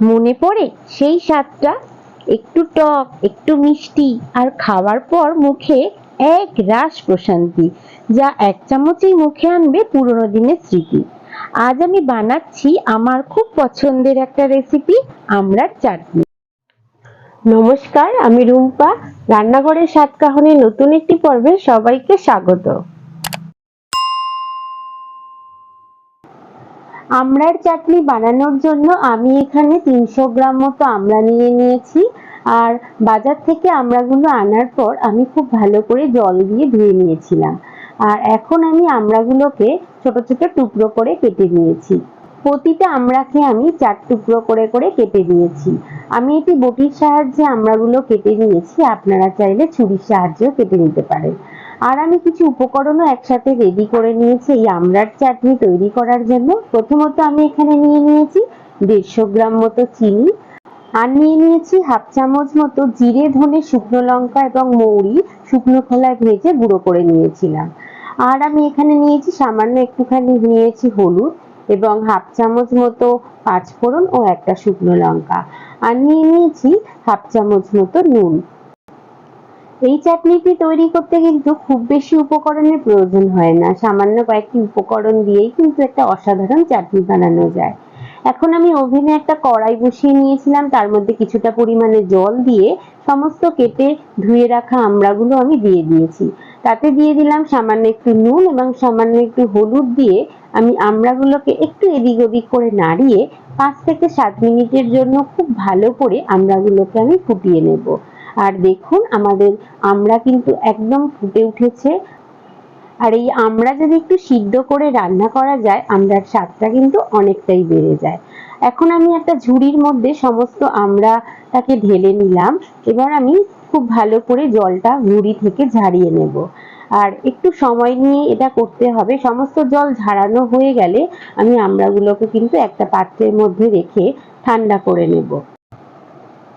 মনে পড়ে সেই স্বাদটা? একটু টক, একটু মিষ্টি, আর খাওয়ার পর মুখে এক রাস প্রশান্তি, যা এক চামচেই মুখে আনবে পুরোনো দিনের স্মৃতি। আজ আমি বানাচ্ছি আমার খুব পছন্দের একটা রেসিপি আমড়ার চাটনি। নমস্কার, আমি রুম্পা। রান্নাঘরের সাত কাহনের নতুন একটি পর্বে সবাইকে স্বাগত। আমড়ার চাটনি বানানোর জন্য আমি এখানে তিনশো গ্রাম মতো আমড়া নিয়ে নিয়েছি। আর বাজার থেকে আমড়াগুলো আনার পর আমি খুব ভালো করে জল দিয়ে ধুয়ে নিয়েছিলাম। আর এখন আমি আমড়াগুলোকে ছোট ছোট টুকরো করে কেটে নিয়েছি। প্রতিটা আমড়াকে আমি চার টুকরো করে করে কেটে নিয়েছি। আমি এটি বটির সাহায্যে আমড়াগুলো কেটে নিয়েছি। আপনারা চাইলে ছুরির সাহায্যেও কেটে নিতে পারেন। আর আমি কিছু উপকরণও একসাথে রেডি করে নিয়েছি, এই আমড়ার চাটনি তৈরি করার জন্য। প্রথমত আমি এখানে নিয়ে নিয়েছি দেড়শো গ্রাম মতো চিনি, আর নিয়ে নিয়েছি হাফ চামচ মতো জিরে, ধনে, শুকনো লঙ্কা এবং মৌরি, শুকনো খোলায় ভেজে গুঁড়ো করে নিয়েছিলাম। আর আমি এখানে নিয়েছি সামান্য একটুখানি নিয়েছি হলুদ এবং হাফ চামচ মতো পাঁচফোড়ন ও একটা শুকনো লঙ্কা। আর নিয়ে নিয়েছি হাফ চামচ মতো নুন। এই চাটনিটি তৈরি করতে কিন্তু খুব বেশি উপকরণের প্রয়োজন হয় না। সামান্য কয়েকটি উপকরণ দিয়েই কিন্তু একটা অসাধারণ চাটনি বানানো যায়। এখন আমি ওভেনে একটা কড়াই বসিয়ে নিয়েছিলাম, তার মধ্যে কিছুটা পরিমাণে জল দিয়ে সমস্ত কেটে ধুয়ে রাখা আমড়াগুলো আমি দিয়ে দিয়েছি। তাতে দিয়ে দিলাম সামান্য একটু নুন এবং সামান্য একটু হলুদ দিয়ে আমি আমড়াগুলোকে একটু এদিক ওদিক করে নাড়িয়ে পাঁচ থেকে সাত মিনিটের জন্য খুব ভালো করে আমড়াগুলোকে আমি ফুটিয়ে নেব। আর দেখুন আমাদের আমরা কিন্তু একদম ফুটে উঠেছে। আর এই আমড়া যদি একটু সিদ্ধ করে রান্না করা যায়, আমরার স্বাদটা কিন্তু অনেকটাই বেড়ে যায়। এখন আমি একটা ঝুড়ির মধ্যে সমস্ত আমড়াটাকে ঢেলে নিলাম। এবার আমি খুব ভালো করে জলটা ঝুড়ি থেকে ঝাড়িয়ে নেব। আর একটু সময় নিয়ে এটা করতে হবে। সমস্ত জল ঝাড়ানো হয়ে গেলে আমি আমড়াগুলোকে কিন্তু একটা পাত্রের মধ্যে রেখে ঠান্ডা করে নেব।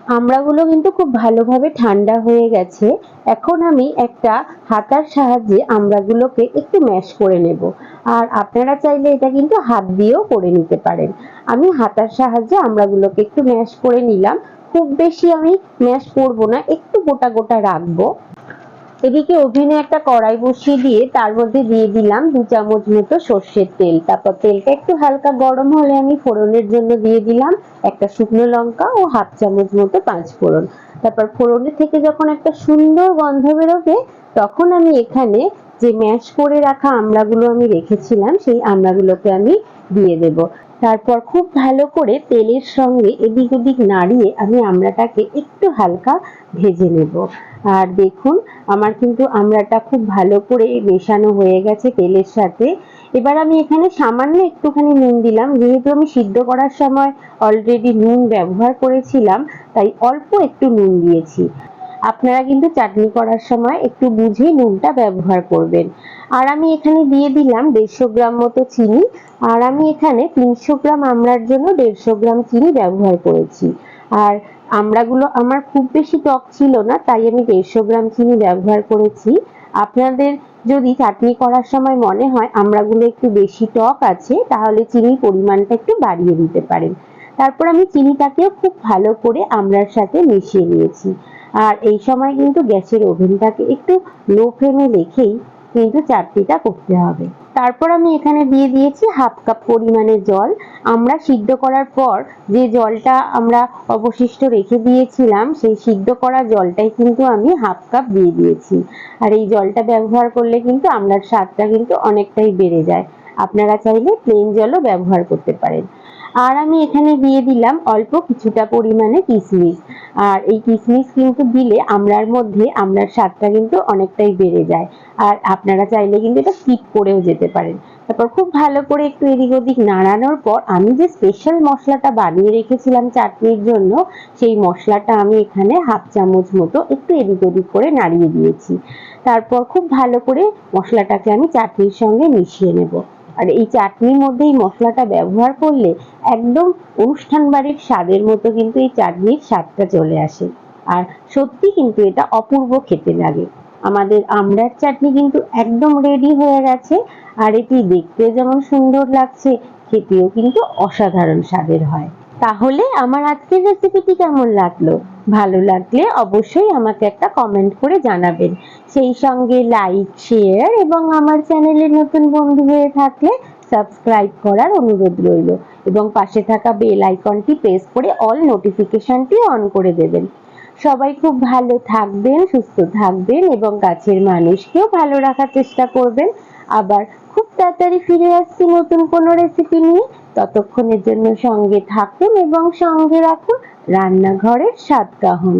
আমড়াগুলো কিন্তু খুব ভালোভাবে ঠান্ডা হয়ে গেছে। এখন আমি একটা হাতার সাহায্যে আমড়াগুলোকে একটু ম্যাশ করে নেব। আর আপনারা চাইলে এটা কিন্তু হাত দিয়েও করে নিতে পারেন। আমি হাতার সাহায্যে আমড়াগুলোকে একটু ম্যাশ করে নিলাম। খুব বেশি আমি ম্যাশ করব না, একটু গোটা গোটা রাখব। এদিকে ওভেনে একটা কড়াই বসিয়ে দিয়ে তার মধ্যে দিয়ে দিলাম দু চামচ মতো সর্ষের তেল। তারপর তেলটা একটু হালকা গরম হলে আমি ফোড়নের জন্য দিয়ে দিলাম একটা শুকনো লঙ্কা ও হাফ চামচ মতো পাঁচ ফোড়ন। তারপর ফোড়নের থেকে যখন একটা সুন্দর গন্ধ বেরোবে, তখন আমি এখানে যে ম্যাশ করে রাখা আমড়াগুলো আমি রেখেছিলাম, সেই আমড়াগুলোকে আমি দিয়ে দেব। তারপর খুব ভালো করে তেলের সঙ্গে এদিক ওদিক নাড়িয়ে আমি আমড়াটাকে একটু হালকা ভেজে নেব। আর দেখুন, আমার কিন্তু আমড়াটা খুব ভালো করে মেশানো হয়ে গেছে তেলের সাথে। এবার আমি এখানে সামান্য একটুখানি নুন দিলাম। যেহেতু আমি সিদ্ধ করার সময় অলরেডি নুন ব্যবহার করেছিলাম, তাই অল্প একটু নুন দিয়েছি। আপনারা কিন্তু চাটনি করার সময় একটু বুঝে নুনটা ব্যবহার করবেন। আর আমি এখানে দিয়ে দিলাম দেড়শো গ্রাম মতো চিনি। আর আমি এখানে তিনশো গ্রাম আমড়ার জন্য দেড়শো গ্রাম চিনি ব্যবহার করেছি। আর আমড়াগুলো আমার খুব বেশি টক ছিল না, তাই আমি দেড়শো গ্রাম চিনি ব্যবহার করেছি। আপনাদের যদি চাটনি করার সময় মনে হয় আমড়াগুলো একটু বেশি টক আছে, তাহলে চিনির পরিমাণটা একটু বাড়িয়ে দিতে পারেন। তারপর আমি চিনিটাকেও খুব ভালো করে আমড়ার সাথে মিশিয়ে নিয়েছি। আর এই সময় কিন্তু গ্যাসের ওভেনটাকে একটু লো ফ্লেমে রেখেই কিন্তু চাটনিটা করতে হবে। তারপর আমি এখানে দিয়ে দিয়েছি হাফ কাপ পরিমাণে জল। আমরা সিদ্ধ করার পর যে জলটা আমরা অবশিষ্ট রেখে দিয়েছিলাম, সেই সিদ্ধ করা জলটাই কিন্তু আমি হাফ কাপ দিয়ে দিয়েছি। আর এই জলটা ব্যবহার করলে কিন্তু আমড়ার স্বাদটা কিন্তু অনেকটাই বেড়ে যায়। আপনারা চাইলে প্লেন জলও ব্যবহার করতে পারেন। আর আমি এখানে দিয়ে দিলাম অল্প কিছুটা পরিমাণে কিশমিশ আর এই কিশমিশ কিন্তু দিলে আমড়ার মধ্যে আমড়ার স্বাদটা কিন্তু অনেকটাই বেড়ে যায়। আর আপনারা চাইলে কিন্তু এটা স্কিপ করেও যেতে পারেন। তারপর খুব ভালো করে একটু এদিক ওদিক নাড়ানোর পর আমি যে স্পেশাল মশলাটা বানিয়ে রেখেছিলাম চাটনির জন্য, সেই মশলাটা আমি এখানে হাফ চামচ মতো একটু এদিক ওদিক করে নাড়িয়ে দিয়েছি। তারপর খুব ভালো করে মশলাটাকে আমি চাটনির সঙ্গে মিশিয়ে নেব। আর এই চাটনির মধ্যে এই মশলাটা ব্যবহার করলে একদম অনুষ্ঠান বাড়ির স্বাদের মতো কিন্তু এই চাটনির স্বাদটা চলে আসে। আর সত্যি কিন্তু এটা অপূর্ব খেতে লাগে। আমাদের আমড়ার চাটনি কিন্তু একদম রেডি হয়ে গেছে আর এটি দেখতে যেমন সুন্দর লাগছে, খেতেও কিন্তু অসাধারণ স্বাদের হয়। তাহলে আমার আজকের রেসিপিটি কেমন লাগল? ভালো লাগলে অবশ্যই আমাকে একটা কমেন্ট করে জানাবেন। সেই সঙ্গে লাইক শেয়ার এবং আমার চ্যানেলে নতুন বন্ধু হয়ে থাকলে সাবস্ক্রাইব করার অনুরোধ রইল এবং পাশে থাকা বেল আইকনটি প্রেস করে অল নোটিফিকেশনটি অন করে দেবেন। সবাই খুব ভালো থাকবেন, সুস্থ থাকবেন এবং কাছের মানুষকেও ভালো রাখার চেষ্টা করবেন। আবার খুব তাড়াতাড়ি ফিরে আসছি নতুন কোনো রেসিপি নিয়ে। ততক্ষণের জন্য সঙ্গে থাকুন এবং সঙ্গে রাখুন রান্নাঘরের স্বাদ কাহুন